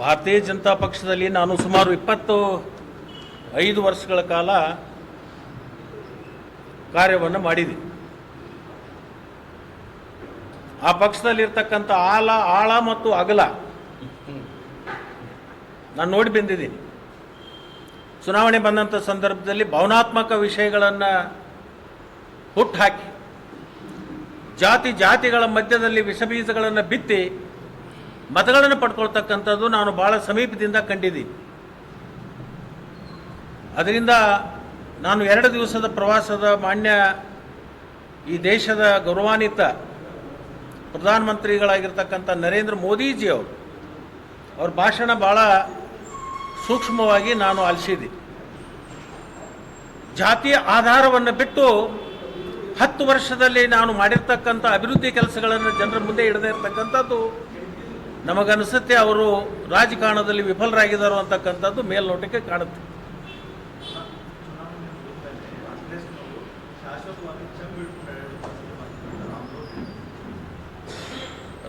ಭಾರತೀಯ ಜನತಾ ಪಕ್ಷದಲ್ಲಿ ನಾನು ಸುಮಾರು ಇಪ್ಪತ್ತು ಐದು ವರ್ಷಗಳ ಕಾಲ ಕಾರ್ಯವನ್ನು ಮಾಡಿದೆ. ಆ ಪಕ್ಷದಲ್ಲಿರ್ತಕ್ಕಂಥ ಆಳ ಆಳ ಮತ್ತು ಅಗಲ ನಾನು ನೋಡಿ ಬಂದಿದ್ದೀನಿ. ಚುನಾವಣೆ ಬಂದಂಥ ಸಂದರ್ಭದಲ್ಲಿ ಭಾವನಾತ್ಮಕ ವಿಷಯಗಳನ್ನು ಹುಟ್ಟುಹಾಕಿ ಜಾತಿ, ಜಾತಿಗಳ ಮಧ್ಯದಲ್ಲಿ ವಿಷಬೀಜಗಳನ್ನು ಬಿತ್ತಿ ಮತಗಳನ್ನು ಪಡ್ಕೊಳ್ತಕ್ಕಂಥದ್ದು ನಾನು ಭಾಳ ಸಮೀಪದಿಂದ ಕಂಡಿದ್ದೀನಿ. ಅದರಿಂದ ನಾನು ಎರಡು ದಿವಸದ ಪ್ರವಾಸದ ಮಾನ್ಯ ಈ ದೇಶದ ಗೌರವಾನ್ವಿತ ಪ್ರಧಾನಮಂತ್ರಿಗಳಾಗಿರ್ತಕ್ಕಂಥ ನರೇಂದ್ರ ಮೋದಿಜಿ ಅವರು, ಅವ್ರ ಭಾಷಣ ಭಾಳ ಸೂಕ್ಷ್ಮವಾಗಿ ನಾನು ಆಲಿಸಿದೆ. ಜಾತಿಯ ಆಧಾರವನ್ನು ಬಿಟ್ಟು ಹತ್ತು ವರ್ಷದಲ್ಲಿ ನಾನು ಮಾಡಿರ್ತಕ್ಕಂಥ ಅಭಿವೃದ್ಧಿ ಕೆಲಸಗಳನ್ನು ಜನರ ಮುಂದೆ ಇಡದೇ ಇರತಕ್ಕಂಥದ್ದು ನಮಗನಿಸುತ್ತೆ ಅವರು ರಾಜಕಾರಣದಲ್ಲಿ ವಿಫಲರಾಗಿದ್ದಾರೆ ಅಂತಕ್ಕಂಥದ್ದು ಮೇಲ್ನೋಟಕ್ಕೆ ಕಾಣುತ್ತೆ.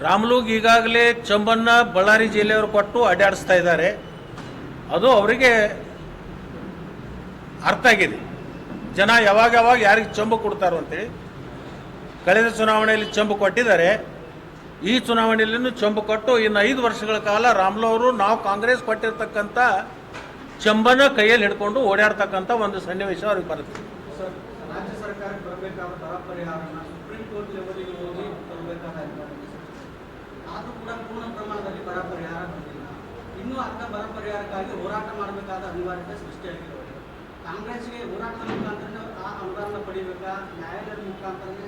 ರಾಮ್ಲೂಗ್ ಈಗಾಗಲೇ ಚಂಬನ್ನ ಬಳ್ಳಾರಿ ಜಿಲ್ಲೆಯವರು ಕೊಟ್ಟು ಅಡ್ಡಾಡಿಸ್ತಾ ಇದ್ದಾರೆ. ಅದು ಅವರಿಗೆ ಅರ್ಥ ಆಗಿದೆ. ಜನ ಯಾವಾಗ ಯಾವಾಗ ಯಾರಿಗೆ ಚಂಬು ಕೊಡ್ತಾರೋ ಅಂತೇಳಿ. ಕಳೆದ ಚುನಾವಣೆಯಲ್ಲಿ ಚಂಬು ಕೊಟ್ಟಿದ್ದಾರೆ. ಈ ಚುನಾವಣೆಯಲ್ಲೂ ಚೊಂಬು ಕೊಟ್ಟು ಇನ್ನು ಐದು ವರ್ಷಗಳ ಕಾಲ ರಾಮ್ಲು ಅವರು ನಾವು ಕಾಂಗ್ರೆಸ್ ಕೊಟ್ಟಿರ್ತಕ್ಕಂಥ ಚಂಬನ ಕೈಯಲ್ಲಿ ಹಿಡ್ಕೊಂಡು ಓಡಾಡ್ತಕ್ಕಂಥ ಒಂದು ಸನ್ನಿವೇಶ ಅವ್ರಿಗೆ ಬರುತ್ತೆ. ಕಾಂಗ್ರೆಸ್ಗೆ ಹೋರಾಟದ ಮುಖಾಂತರ ಆ ಅನುದಾನ ಪಡಿಬೇಕಾ? ನ್ಯಾಯಾಲಯದ ಮುಖಾಂತರನೇ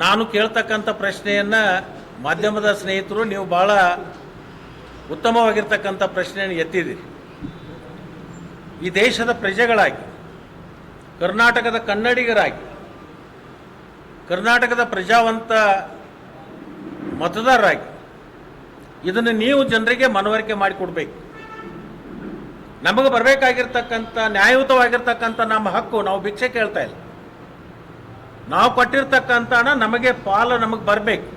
ನಾನು ಕೇಳ್ತಕ್ಕಂಥ ಪ್ರಶ್ನೆಯನ್ನು ಮಾಧ್ಯಮದ ಸ್ನೇಹಿತರು, ನೀವು ಭಾಳ ಉತ್ತಮವಾಗಿರ್ತಕ್ಕಂಥ ಪ್ರಶ್ನೆಯನ್ನು ಎತ್ತಿದ್ದೀರಿ. ಈ ದೇಶದ ಪ್ರಜೆಗಳಾಗಿ, ಕರ್ನಾಟಕದ ಕನ್ನಡಿಗರಾಗಿ, ಕರ್ನಾಟಕದ ಪ್ರಜಾವಂತ ಮತದಾರರಾಗಿ, ಇದನ್ನು ನೀವು ಜನರಿಗೆ ಮನವರಿಕೆ ಮಾಡಿಕೊಡ್ಬೇಕು. ನಮಗೆ ಬರಬೇಕಾಗಿರ್ತಕ್ಕಂಥ, ನ್ಯಾಯಯುತವಾಗಿರ್ತಕ್ಕಂಥ ನಮ್ಮ ಹಕ್ಕು, ನಾವು ಭಿಕ್ಷೆ ಕೇಳ್ತಾ ಇಲ್ಲ. ನಾವು ಕೊಟ್ಟಿರ್ತಕ್ಕಂಥ ಹಣ ನಮಗೆ ಪಾಲು ನಮಗೆ ಬರಬೇಕು.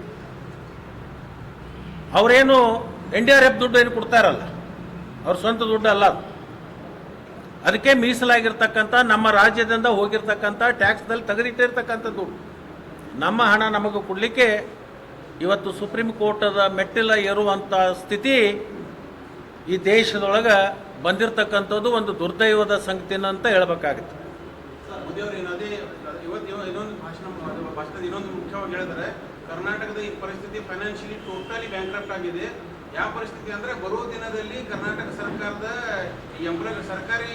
ಅವರೇನು ಎನ್ ಡಿ ಆರ್ ಎಫ್ ದುಡ್ಡು ಏನು ಕೊಡ್ತಾರಲ್ಲ ಅವ್ರ ಸ್ವಂತ ದುಡ್ಡು ಅಲ್ಲ ಅದು. ಅದಕ್ಕೆ ಮೀಸಲಾಗಿರ್ತಕ್ಕಂಥ, ನಮ್ಮ ರಾಜ್ಯದಿಂದ ಹೋಗಿರ್ತಕ್ಕಂಥ ಟ್ಯಾಕ್ಸ್ದಲ್ಲಿ ತೆಗೆದಿಟ್ಟಿರ್ತಕ್ಕಂಥ ದುಡ್ಡು. ನಮ್ಮ ಹಣ ನಮಗೆ ಕೊಡಲಿಕ್ಕೆ ಇವತ್ತು ಸುಪ್ರೀಂ ಕೋರ್ಟದ ಮೆಟ್ಟಿಲ ಏರುವಂಥ ಸ್ಥಿತಿ ಈ ದೇಶದೊಳಗೆ ಬಂದಿರತಕ್ಕಂಥದ್ದು ಒಂದು ದುರ್ದೈವದ ಸಂಗತಿನ ಅಂತ ಹೇಳ್ಬೇಕಾಗತ್ತೆ. ಇನ್ನೊಂದು ಭಾಷಣ ಭಾಷಣದ ಇನ್ನೊಂದು ಮುಖ್ಯವಾಗಿ ಹೇಳಿದರೆ ಕರ್ನಾಟಕದ ಈ ಪರಿಸ್ಥಿತಿ ಫೈನಾನ್ಷಿಯಲಿ ಟೋಟಲಿ ಬ್ಯಾಂಕ್ರಪ್ಟ್ ಆಗಿದೆ. ಯಾವ ಪರಿಸ್ಥಿತಿ ಅಂದ್ರೆ ಬರೋ ದಿನದಲ್ಲಿ ಕರ್ನಾಟಕ ಸರ್ಕಾರದ ಎಂಪ್ಲಾಯ್ ಸರ್ಕಾರಿ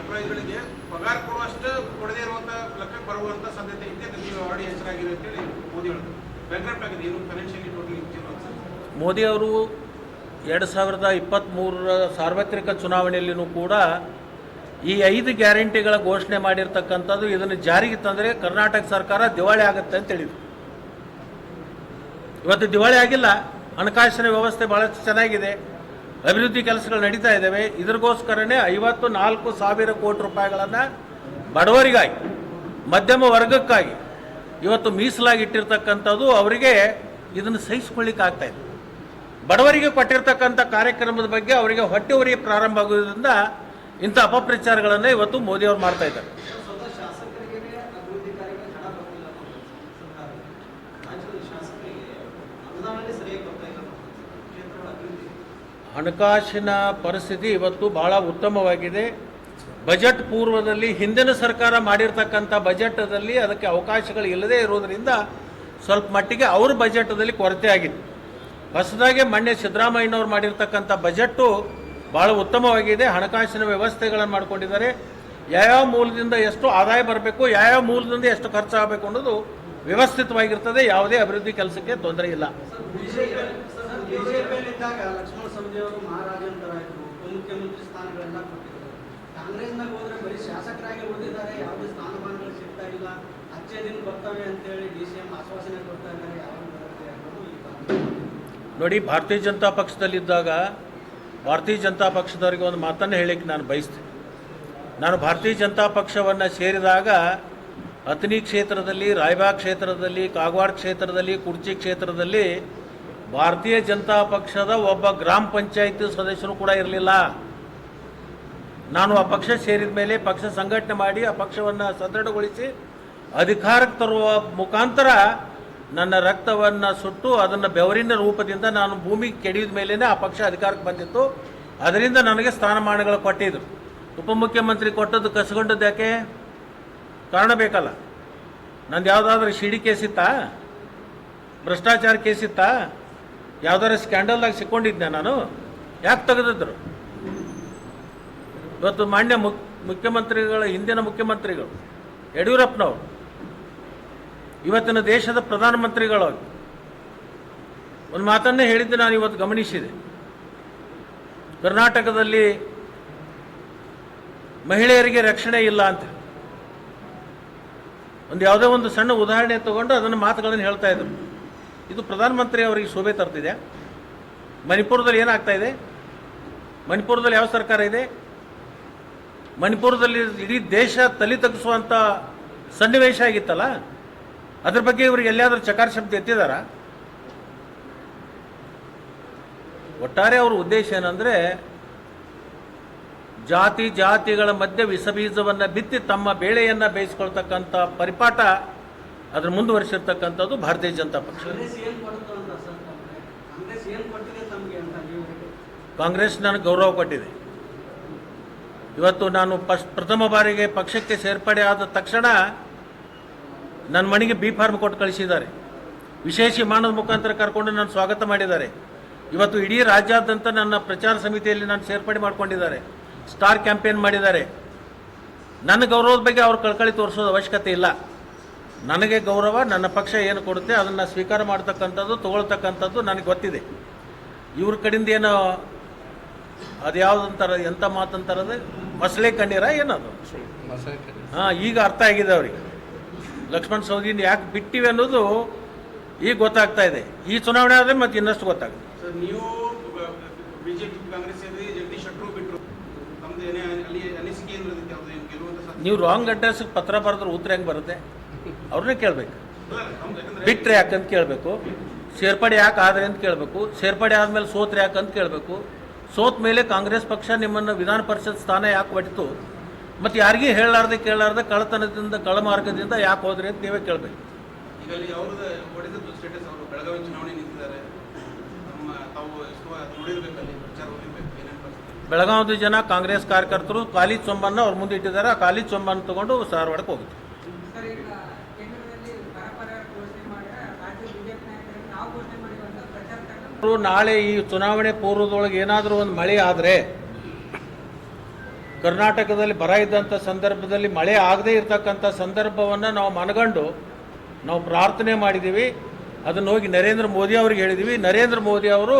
ಎಂಪ್ಲಾಯಿಗಳಿಗೆ ಪಗಾರ ಕೊಡುವಷ್ಟು ಕೊಡದೇ ಇರುವಂತ ಲೆಕ್ಕಕ್ಕೆ ಬರುವಂತ ಸಾಧ್ಯತೆ ಇದೆ ಅಂತ ನೀವು ಆಲ್ರೆಡಿ ಹೆಸರಾಗಿದೆ ಅಂತೇಳಿ ಮೋದಿ ಹೇಳಿದ್ರು ಬ್ಯಾಂಕ್ರಪ್ಟ್ ಆಗಿದೆ. ಏನು ಫೈನಾನ್ಷಿಯಲಿ ಟೋಟಲಿ ಮೋದಿ ಅವರು ಎರಡು ಸಾವಿರದ ಇಪ್ಪತ್ತ್ಮೂರರ ಸಾರ್ವತ್ರಿಕ ಚುನಾವಣೆಯಲ್ಲಿಯೂ ಕೂಡ ಈ ಐದು ಗ್ಯಾರಂಟಿಗಳ ಘೋಷಣೆ ಮಾಡಿರ್ತಕ್ಕಂಥದ್ದು ಇದನ್ನು ಜಾರಿಗೆ ತಂದರೆ ಕರ್ನಾಟಕ ಸರ್ಕಾರ ದಿವಾಳಿ ಆಗುತ್ತೆ ಅಂತ ಹೇಳಿದ್ರು. ಇವತ್ತು ದಿವಾಳಿ ಆಗಿಲ್ಲ. ಹಣಕಾಸಿನ ವ್ಯವಸ್ಥೆ ಭಾಳಷ್ಟು ಚೆನ್ನಾಗಿದೆ. ಅಭಿವೃದ್ಧಿ ಕೆಲಸಗಳು ನಡೀತಾ ಇದ್ದಾವೆ. ಇದ್ರಿಗೋಸ್ಕರನೇ ಐವತ್ತು ನಾಲ್ಕು ಸಾವಿರ ಕೋಟಿ ರೂಪಾಯಿಗಳನ್ನು ಬಡವರಿಗಾಗಿ, ಮಧ್ಯಮ ವರ್ಗಕ್ಕಾಗಿ ಇವತ್ತು ಮೀಸಲಾಗಿ ಇಟ್ಟಿರ್ತಕ್ಕಂಥದ್ದು ಅವರಿಗೆ ಇದನ್ನು ಸಹಿಸ್ಕೊಳ್ಳಿಕ್ಕೆ ಇದೆ. ಬಡವರಿಗೆ ಕೊಟ್ಟಿರ್ತಕ್ಕಂಥ ಕಾರ್ಯಕ್ರಮದ ಬಗ್ಗೆ ಅವರಿಗೆ ಹೊಟ್ಟೆ ಉರಿ ಪ್ರಾರಂಭ ಆಗುವುದರಿಂದ ಇಂಥ ಅಪಪ್ರಚಾರಗಳನ್ನು ಇವತ್ತು ಮೋದಿ ಅವರು ಮಾಡ್ತಾ ಇದ್ದಾರೆ. ಹಣಕಾಸಿನ ಪರಿಸ್ಥಿತಿ ಇವತ್ತು ಬಹಳ ಉತ್ತಮವಾಗಿದೆ. ಬಜೆಟ್ ಪೂರ್ವದಲ್ಲಿ ಹಿಂದಿನ ಸರ್ಕಾರ ಮಾಡಿರ್ತಕ್ಕಂಥ ಬಜೆಟದಲ್ಲಿ ಅದಕ್ಕೆ ಅವಕಾಶಗಳು ಇಲ್ಲದೇ ಇರೋದರಿಂದ ಸ್ವಲ್ಪ ಮಟ್ಟಿಗೆ ಅವ್ರ ಬಜೆಟದಲ್ಲಿ ಕೊರತೆ ಆಗಿತ್ತು ಹೊಸದಾಗಿ ಮೊನ್ನೆ ಸಿದ್ದರಾಮಯ್ಯನವರು ಮಾಡಿರ್ತಕ್ಕಂಥ ಬಜೆಟ್ಟು ಭಾಳ ಉತ್ತಮವಾಗಿದೆ. ಹಣಕಾಸಿನ ವ್ಯವಸ್ಥೆಗಳನ್ನು ಮಾಡಿಕೊಂಡಿದ್ದಾರೆ. ಯಾವ್ಯಾವ ಮೂಲದಿಂದ ಎಷ್ಟು ಆದಾಯ ಬರಬೇಕು, ಯಾವ್ಯಾವ ಮೂಲದಿಂದ ಎಷ್ಟು ಖರ್ಚಾಗಬೇಕು ಅನ್ನೋದು ವ್ಯವಸ್ಥಿತವಾಗಿರ್ತದೆ. ಯಾವುದೇ ಅಭಿವೃದ್ಧಿ ಕೆಲಸಕ್ಕೆ ತೊಂದರೆ ಇಲ್ಲ. ಬಿಜೆಪಿಯಲ್ಲಿದ್ದಾಗ ನೋಡಿ, ಭಾರತೀಯ ಜನತಾ ಪಕ್ಷದಲ್ಲಿದ್ದಾಗ ಭಾರತೀಯ ಜನತಾ ಪಕ್ಷದವರಿಗೆ ಒಂದು ಮಾತನ್ನು ಹೇಳಿಕ್ಕೆ ನಾನು ಬಯಸ್ತೀನಿ. ನಾನು ಭಾರತೀಯ ಜನತಾ ಪಕ್ಷವನ್ನು ಸೇರಿದಾಗ ಅಥಣಿ ಕ್ಷೇತ್ರದಲ್ಲಿ, ರಾಯಬಾಗ್ ಕ್ಷೇತ್ರದಲ್ಲಿ, ಕಾಗವಾಡ ಕ್ಷೇತ್ರದಲ್ಲಿ ಕುರ್ಚಿ ಕ್ಷೇತ್ರದಲ್ಲಿ ಭಾರತೀಯ ಜನತಾ ಪಕ್ಷದ ಒಬ್ಬ ಗ್ರಾಮ ಪಂಚಾಯಿತಿ ಸದಸ್ಯರು ಕೂಡ ಇರಲಿಲ್ಲ. ನಾನು ಆ ಪಕ್ಷ ಸೇರಿದ ಮೇಲೆ ಪಕ್ಷ ಸಂಘಟನೆ ಮಾಡಿ ಆ ಪಕ್ಷವನ್ನು ಸದೃಢಗೊಳಿಸಿ ಅಧಿಕಾರಕ್ಕೆ ತರುವ ಮುಖಾಂತರ ನನ್ನ ರಕ್ತವನ್ನು ಸುಟ್ಟು ಅದನ್ನು ಬೆವರಿನ ರೂಪದಿಂದ ನಾನು ಭೂಮಿಗೆ ಕೆಡಿದ ಮೇಲೇ ಆ ಪಕ್ಷ ಅಧಿಕಾರಕ್ಕೆ ಬಂದಿತ್ತು. ಅದರಿಂದ ನನಗೆ ಸ್ಥಾನಮಾನಗಳು ಕೊಟ್ಟಿದ್ರು. ಉಪಮುಖ್ಯಮಂತ್ರಿ ಕೊಟ್ಟದ್ದು ಕಸಗೊಂಡದ್ದು ಯಾಕೆ? ಕಾರಣ ಬೇಕಲ್ಲ. ನಂದು ಯಾವುದಾದ್ರೂ ಶಿಡಿ ಕೇಸ್ ಇತ್ತಾ? ಭ್ರಷ್ಟಾಚಾರ ಕೇಸ್ ಇತ್ತಾ? ಸ್ಕ್ಯಾಂಡಲ್ ಸ್ಕ್ಯಾಂಡಲ್ದಾಗ ಸಿಕ್ಕೊಂಡಿದ್ದೆ ನಾನು? ಯಾಕೆ ತೆಗೆದಿದ್ರು? ಇವತ್ತು ಮಾನ್ಯ ಮುಖ್ಯಮಂತ್ರಿಗಳ, ಹಿಂದಿನ ಮುಖ್ಯಮಂತ್ರಿಗಳು, ಯಡಿಯೂರಪ್ಪನವರು ಇವತ್ತಿನ ದೇಶದ ಪ್ರಧಾನಮಂತ್ರಿಗಳಾಗಿ ಒಂದು ಮಾತನ್ನೇ ಹೇಳಿದ್ದೆ ನಾನು ಇವತ್ತು ಗಮನಿಸಿದೆ. ಕರ್ನಾಟಕದಲ್ಲಿ ಮಹಿಳೆಯರಿಗೆ ರಕ್ಷಣೆ ಇಲ್ಲ ಅಂತ ಒಂದು ಯಾವುದೋ ಒಂದು ಸಣ್ಣ ಉದಾಹರಣೆ ತಗೊಂಡು ಅದನ್ನು ಮಾತುಗಳನ್ನು ಹೇಳ್ತಾ ಇದ್ರು. ಇದು ಪ್ರಧಾನಮಂತ್ರಿ ಅವರಿಗೆ ಶೋಭೆ ತರ್ತಿದೆ. ಮಣಿಪುರದಲ್ಲಿ ಏನಾಗ್ತಾ ಇದೆ? ಮಣಿಪುರದಲ್ಲಿ ಯಾವ ಸರ್ಕಾರ ಇದೆ? ಮಣಿಪುರದಲ್ಲಿ ಇಡೀ ದೇಶ ತಲೆ ತಗ್ಗಿಸುವಂಥ ಸನ್ನಿವೇಶ ಆಗಿತ್ತಲ್ಲ? ಅದ್ರ ಬಗ್ಗೆ ಇವ್ರಿಗೆ ಎಲ್ಲಿಯಾದರೂ ಚಕಾರ ಶಬ್ದ ಎತ್ತಿದಾರ? ಒಟ್ಟಾರೆ ಅವ್ರ ಉದ್ದೇಶ ಏನಂದ್ರೆ ಜಾತಿ ಜಾತಿಗಳ ಮಧ್ಯೆ ವಿಷಬೀಜವನ್ನು ಬಿತ್ತಿ ತಮ್ಮ ಬೇಳೆಯನ್ನ ಬೇಯಿಸ್ಕೊಳ್ತಕ್ಕಂಥ ಪರಿಪಾಠ ಅದ್ರ ಮುಂದುವರಿಸಿರ್ತಕ್ಕಂಥದ್ದು ಭಾರತೀಯ ಜನತಾ ಪಕ್ಷ. ಕಾಂಗ್ರೆಸ್ ನನಗೆ ಗೌರವ ಕೊಟ್ಟಿದೆ. ಇವತ್ತು ನಾನು ಫಸ್ಟ್ ಪ್ರಥಮ ಬಾರಿಗೆ ಪಕ್ಷಕ್ಕೆ ಸೇರ್ಪಡೆ ಆದ ತಕ್ಷಣ ನನ್ನ ಮನೆಗೆ ಬಿ ಫಾರ್ಮ್ ಕೊಟ್ಟು ಕಳಿಸಿದ್ದಾರೆ. ವಿಶೇಷ ವಿಮಾನದ ಮುಖಾಂತರ ಕರ್ಕೊಂಡು ನಾನು ಸ್ವಾಗತ ಮಾಡಿದ್ದಾರೆ. ಇವತ್ತು ಇಡೀ ರಾಜ್ಯಾದ್ಯಂತ ನನ್ನ ಪ್ರಚಾರ ಸಮಿತಿಯಲ್ಲಿ ನಾನು ಸೇರ್ಪಡೆ ಮಾಡ್ಕೊಂಡಿದ್ದಾರೆ. ಸ್ಟಾರ್ ಕ್ಯಾಂಪೇನ್ ಮಾಡಿದ್ದಾರೆ. ನನ್ನ ಗೌರವದ ಬಗ್ಗೆ ಅವ್ರು ಕಳ್ಕಳಿ ತೋರಿಸೋದು ಅವಶ್ಯಕತೆ ಇಲ್ಲ. ನನಗೆ ಗೌರವ ನನ್ನ ಪಕ್ಷ ಏನು ಕೊಡುತ್ತೆ ಅದನ್ನು ಸ್ವೀಕಾರ ಮಾಡ್ತಕ್ಕಂಥದ್ದು ತಗೊಳ್ತಕ್ಕಂಥದ್ದು ನನಗೆ ಗೊತ್ತಿದೆ. ಇವ್ರ ಕಡೆಯಿಂದ ಏನೋ ಅದು ಯಾವ್ದಂತಾರ ಎಂಥ ಮಾತಂತಾರದು ಮಸಳೆ ಕಣ್ಣೀರ ಏನದು? ಹಾಂ ಈಗ ಅರ್ಥ ಆಗಿದೆ ಅವ್ರಿಗೆ. ಲಕ್ಷ್ಮಣ್ ಸೌಧಿನ ಯಾಕೆ ಬಿಟ್ಟಿವೆ ಅನ್ನೋದು ಈಗ ಗೊತ್ತಾಗ್ತಾ ಇದೆ. ಈ ಚುನಾವಣೆ ಆದರೆ ಮತ್ತೆ ಇನ್ನಷ್ಟು ಗೊತ್ತಾಗುತ್ತೆ. ನೀವು ಬಿಜೆಪಿ ಕಾಂಗ್ರೆಸ್ ಸೇರಿ ಜಗದೀಶ್ ಶೆಟ್ಟರು ಬಿಟ್ಟರು ನೀವು ರಾಂಗ್ ಅಡ್ರೆಸ್ಗೆ ಪತ್ರ ಬರೆದ್ರೆ ಉತ್ತರ ಹೆಂಗೆ ಬರುತ್ತೆ? ಅವ್ರನ್ನೇ ಕೇಳಬೇಕು. ಬಿಟ್ಟರೆ ಯಾಕಂತ ಕೇಳಬೇಕು. ಸೇರ್ಪಡೆ ಯಾಕೆ ಆದ್ರೆ ಅಂತ ಕೇಳಬೇಕು. ಸೇರ್ಪಡೆ ಆದಮೇಲೆ ಸೋತ್ರೆ ಯಾಕಂತ ಕೇಳಬೇಕು. ಸೋತ ಮೇಲೆ ಕಾಂಗ್ರೆಸ್ ಪಕ್ಷ ನಿಮ್ಮನ್ನು ವಿಧಾನ ಪರಿಷತ್ ಸ್ಥಾನ ಯಾಕೆ ಹೊಡಿತು? ಮತ್ತು ಯಾರಿಗೂ ಹೇಳಲಾರ್ದೆ ಕೇಳಲಾರ್ದೆ ಕಳ್ಳತನದಿಂದ ಕಳಮಾರ್ಗದಿಂದ ಯಾಕೆ ಹೋದ್ರಿ ಅಂತ ನೀವೇ ಕೇಳಬೇಕು. ಬೆಳಗಾವಿ ಚುನಾವಣೆ ನಿಂತಿದ್ದಾರೆ. ನಮ್ಮ ತಾವು ಎಷ್ಟು ನೋಡಿರ್ಬೇಕಲ್ಲಿ ಪ್ರಚಾರ ಹೋಗಿರ್ಬೇಕು ಏನೇನು ಪರಿಸ್ಥಿತಿ. ಬೆಳಗಾವಿದ ಜನ ಕಾಂಗ್ರೆಸ್ ಕಾರ್ಯಕರ್ತರು ಖಾಲಿ ಚೊಂಬನ್ನು ಅವ್ರ ಮುಂದೆ ಇಟ್ಟಿದ್ದಾರೆ. ಆ ಖಾಲಿ ಚೊಂಬನ್ನು ತಗೊಂಡು ಧಾರವಾಡಕ್ಕೆ ಹೋಗುತ್ತೆ ಸರ್ ಈಗ ಕೇಂದ್ರದಲ್ಲಿ ಬರ ಘೋಷಣೆ ಮಾಡಿ ರಾಜ್ಯ ಬಿಜೆಪಿ ನಾಯಕರಿಗೆ ನಾವು ಘೋಷಣೆ ಮಾಡಿರುವಂತ ಪ್ರಚಾರ ಅವರು ನಾಳೆ ಈ ಚುನಾವಣೆ ಪೂರ್ವದೊಳಗೆ ಏನಾದರೂ ಒಂದು ಮಳೆ ಆದರೆ ಕರ್ನಾಟಕದಲ್ಲಿ ಬರ ಇದ್ದಂಥ ಸಂದರ್ಭದಲ್ಲಿ ಮಳೆ ಆಗದೇ ಇರತಕ್ಕಂಥ ಸಂದರ್ಭವನ್ನು ನಾವು ಮನಗಂಡು ನಾವು ಪ್ರಾರ್ಥನೆ ಮಾಡಿದ್ದೀವಿ ಅದನ್ನು ಹೋಗಿ ನರೇಂದ್ರ ಮೋದಿ ಅವ್ರಿಗೆ ಹೇಳಿದ್ದೀವಿ ನರೇಂದ್ರ ಮೋದಿ ಅವರು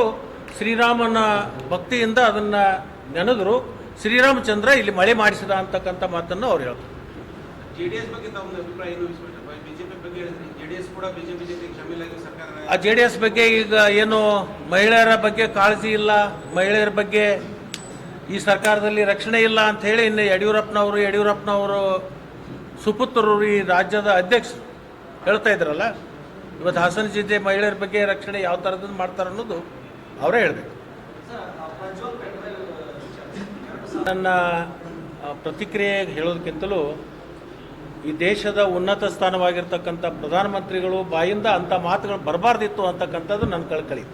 ಶ್ರೀರಾಮನ ಭಕ್ತಿಯಿಂದ ಅದನ್ನು ನೆನೆದ್ರು. ಶ್ರೀರಾಮಚಂದ್ರ ಇಲ್ಲಿ ಮಳೆ ಮಾಡಿಸಿದ ಅಂತಕ್ಕಂಥ ಮಾತನ್ನು ಅವ್ರು ಹೇಳ್ತಾರೆ. ಆ ಜೆ ಡಿ ಎಸ್ ಬಗ್ಗೆ ಈಗ ಏನು ಮಹಿಳೆಯರ ಬಗ್ಗೆ ಕಾಳಜಿ ಇಲ್ಲ. ಮಹಿಳೆಯರ ಬಗ್ಗೆ ಈ ಸರ್ಕಾರದಲ್ಲಿ ರಕ್ಷಣೆ ಇಲ್ಲ ಅಂತ ಹೇಳಿ ಇನ್ನು ಯಡಿಯೂರಪ್ಪನವರು ಯಡಿಯೂರಪ್ಪನವರು ಸುಪುತ್ರರು ಈ ರಾಜ್ಯದ ಅಧ್ಯಕ್ಷ ಹೇಳ್ತಾ ಇದ್ರಲ್ಲ, ಇವತ್ತು ಹಾಸನ ಜಿಲ್ಲೆ ಮಹಿಳೆಯರ ಬಗ್ಗೆ ರಕ್ಷಣೆ ಯಾವ ಥರದ್ದು ಮಾಡ್ತಾರೆ ಅನ್ನೋದು ಅವರೇ ಹೇಳಬೇಕು. ನನ್ನ ಪ್ರತಿಕ್ರಿಯೆ ಹೇಳೋದಕ್ಕಿಂತಲೂ ಈ ದೇಶದ ಉನ್ನತ ಸ್ಥಾನವಾಗಿರ್ತಕ್ಕಂಥ ಪ್ರಧಾನಮಂತ್ರಿಗಳು ಬಾಯಿಂದ ಅಂಥ ಮಾತುಗಳು ಬರಬಾರ್ದಿತ್ತು ಅಂತಕ್ಕಂಥದ್ದು ನನ್ನ ಕಳ್ಕಳಿ.